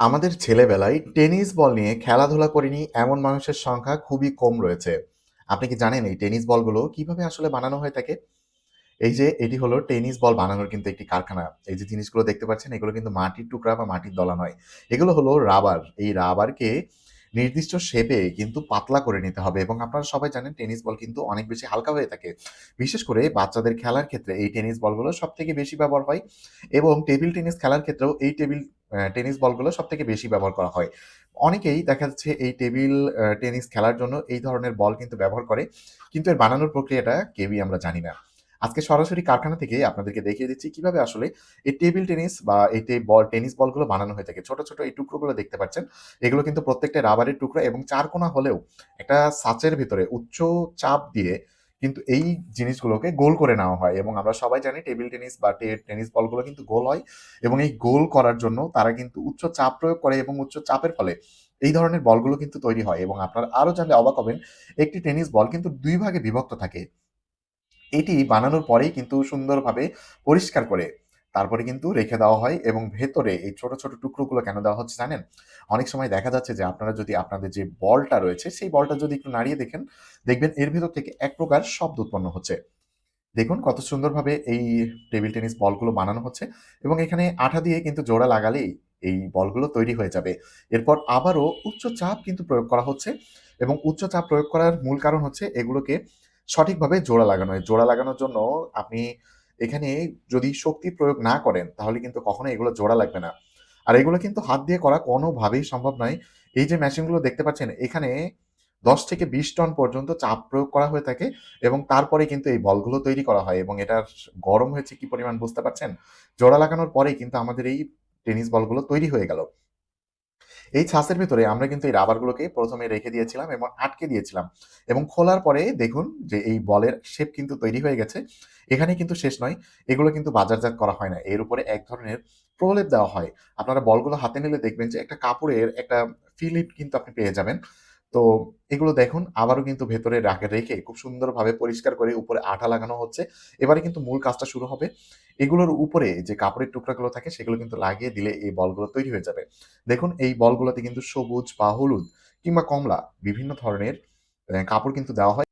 আমাদের ছেলেবেলায় tennis ball নিয়ে খেলাধুলা করিনি, এমন মানুষের সংখ্যা খুবই কম রয়েছে। আপনি কি জানেন এই টেনিস বলগুলো কীভাবে আসলে বানানো হয়ে থাকে? এই যে, এটি হলো টেনিস বল বানানোর কিন্তু একটি কারখানা। এই যে, জিনিসগুলো দেখতে পাচ্ছেন, এগুলো কিন্তু মাটির টুকরা বা মাটির দলা নয়। এগুলো হলো রাবার। এই রাবারকে নির্দিষ্ট শেপে কিন্তু পাতলা করে নিতে হবে এবং আপনারা সবাই জানেন, টেনিস বল কিন্তু অনেক বেশি হালকা হয়ে থাকে। বিশেষ করে বাচ্চাদের খেলার ক্ষেত্রে এই টেনিস বলগুলো সব থেকে বেশি ব্যবহার হয় এবং টেবিল টেনিস খেলার ক্ষেত্রেও এই টেবিল টেনিস বলগুলো সব থেকে বেশি ব্যবহার করা হয়। অনেকেই দেখা যাচ্ছে এই টেবিল টেনিস খেলার জন্য এই ধরনের বল কিন্তু ব্যবহার করে। কিন্তু এর বানানোর প্রক্রিয়াটা কেউই আমরা জানি না। আজকে সরাসরি কারখানা থেকে আপনাদেরকে দেখিয়ে দিচ্ছি কীভাবে আসলে এই টেবিল টেনিস বা এই বল টেনিস বলগুলো বানানো হয়ে থাকে। ছোট, ছোট এই টুকরোগুলো দেখতে পাচ্ছেন। এগুলো কিন্তু প্রত্যেকটা রাবারের টুকরা এবং চারকোনা হলেও একটা সাচের ভিতরে উচ্চ চাপ দিয়ে কিন্তু এই জিনিসগুলোকে গোল করে নেওয়া হয় এবং আমরা সবাই জানি টেবিল টেনিস বা টেনিস বলগুলো কিন্তু গোল হয় এবং এই গোল করার জন্য তারা কিন্তু উচ্চ চাপ প্রয়োগ করে এবং উচ্চ চাপের ফলে এই ধরনের বলগুলো কিন্তু তৈরি হয় এবং আপনারা আরও জানলে অবাক হবেন, একটি টেনিস বল কিন্তু দুই ভাগে বিভক্ত থাকে। এটি বানানোর পরেই কিন্তু সুন্দরভাবে পরিষ্কার করে তারপরে কিন্তু রেখে দেওয়া হয় এবং ভেতরে এই ছোট, ছোট টুকরোগুলো কেন দেওয়া হচ্ছে জানেন? অনেক সময় দেখা যাচ্ছে যে আপনারা যদি আপনাদের যে বলটা রয়েছে সেই বলটা যদি একটু নাড়িয়ে দেখেন, দেখবেন এর ভেতর থেকে এক প্রকার শব্দ উৎপন্ন হচ্ছে। দেখুন কত সুন্দরভাবে এই টেবিল টেনিস বলগুলো বানানো হচ্ছে এবং এখানে আঠা দিয়ে কিন্তু জোড়া লাগালেই এই বলগুলো তৈরি হয়ে যাবে। এরপর আবারও উচ্চ চাপ কিন্তু প্রয়োগ করা হচ্ছে এবং উচ্চ চাপ প্রয়োগ করার মূল কারণ হচ্ছে এগুলোকে সঠিকভাবে জোড়া লাগানো। জোড়া লাগানোর জন্য আপনি এখানে যদি শক্তি প্রয়োগ না করেন, তাহলে কিন্তু কখনো এগুলো জোড়া লাগবে না। আর এগুলো কিন্তু হাত দিয়ে করা কোনোভাবেই সম্ভব নয়। এই যে মেশিনগুলো দেখতে পাচ্ছেন, এখানে ১০ থেকে ২০ টন পর্যন্ত চাপ প্রয়োগ করা হয়ে থাকে এবং তারপরে কিন্তু এই বলগুলো তৈরি করা হয় এবং এটার গরম হয়েছে কি পরিমাণ বুঝতে পারছেন? জোড়া লাগানোর পরেই কিন্তু আমাদের এই টেনিস বলগুলো তৈরি হয়ে গেল। এই ছাঁচের ভিতরে আমরা কিন্তু এই রাবারগুলোকে প্রথমে রেখে দিয়েছিলাম এবং আটকে দিয়েছিলাম এবং খোলার পরে দেখুন যে এই বলের শেপ কিন্তু তৈরি হয়ে গেছে। এখানে কিন্তু শেষ নয়। এগুলো কিন্তু বাজারজাত করা হয় না। এর উপরে এক ধরনের প্রলেপ দেওয়া হয়। আপনারা বলগুলো হাতে নিলে দেখবেন যে একটা কাপড়ের একটা ফিলিপ কিন্তু আপনি পেয়ে যাবেন। তো এগুলো দেখুন, আবারও কিন্তু ভেতরে রাখে রেখে খুব সুন্দরভাবে পরিষ্কার করে উপরে আঠা লাগানো হচ্ছে। এবারে কিন্তু মূল কাজটা শুরু হবে। এগুলোর উপরে যে কাপড়ের টুকরাগুলো থাকে, সেগুলো কিন্তু লাগিয়ে দিলে এই বলগুলো তৈরি হয়ে যাবে। দেখুন, এই বলগুলোতে কিন্তু সবুজ বা হলুদ কিংবা কমলা বিভিন্ন ধরনের কাপড় কিন্তু দেওয়া হয়।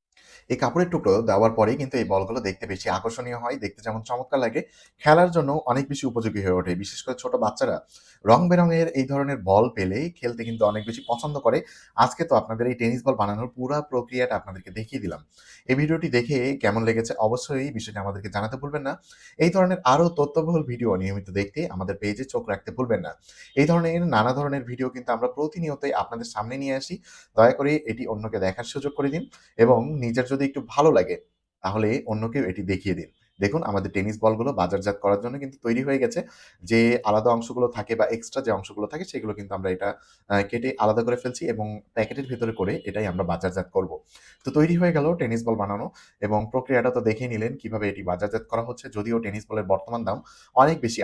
এই কাপড়ের টুকরো দেওয়ার পরেই কিন্তু এই বলগুলো দেখতে বেশি আকর্ষণীয় হয়। দেখতে যেমন চমৎকার লাগে, খেলার জন্য অনেক বেশি উপযোগী হয়ে ওঠে। বিশেষ করে ছোট বাচ্চারা রং-বেরঙের এই ধরনের বল পেলেই খেলতে কিন্তু অনেক বেশি পছন্দ করে। আজকে তো আপনাদের এই টেনিস বল বানানোর পুরা প্রক্রিয়াটা আপনাদেরকে দেখিয়ে দিলাম। এই ভিডিওটি দেখে কেমন লেগেছে অবশ্যই বিষয়টি আমাদেরকে জানাতে ভুলবেন না। এই ধরনের আরও তথ্যবহুল ভিডিও নিয়মিত দেখতে আমাদের পেজে চোখ রাখতে ভুলবেন না। এই ধরনের নানা ধরনের ভিডিও কিন্তু আমরা প্রতিনিয়তই আপনাদের সামনে নিয়ে আসি। দয়া করে এটি অন্যকে দেখার সুযোগ করে দিন এবং নিজের যদি একটু ভালো লাগে, তাহলে অন্যকেও এটি দেখিয়ে দিন। দেখুন, আমাদের টেনিস বলগুলো বাজারজাত করার জন্য কিন্তু তৈরি হয়ে গেছে। যে আলাদা অংশগুলো থাকে বা এক্সট্রা যে অংশগুলো থাকে, সেগুলো কিন্তু আমরা এটা কেটে আলাদা করে ফেলছি এবং প্যাকেটের ভেতরে করে এটাই আমরা বাজারজাত করব। তো তৈরি হয়ে গেল টেনিস বল বানানো এবং প্রক্রিয়াটা তো দেখেই নিলেন কীভাবে এটি বাজারজাত করা হচ্ছে। যদিও টেনিস বলের বর্তমান দাম অনেক বেশি।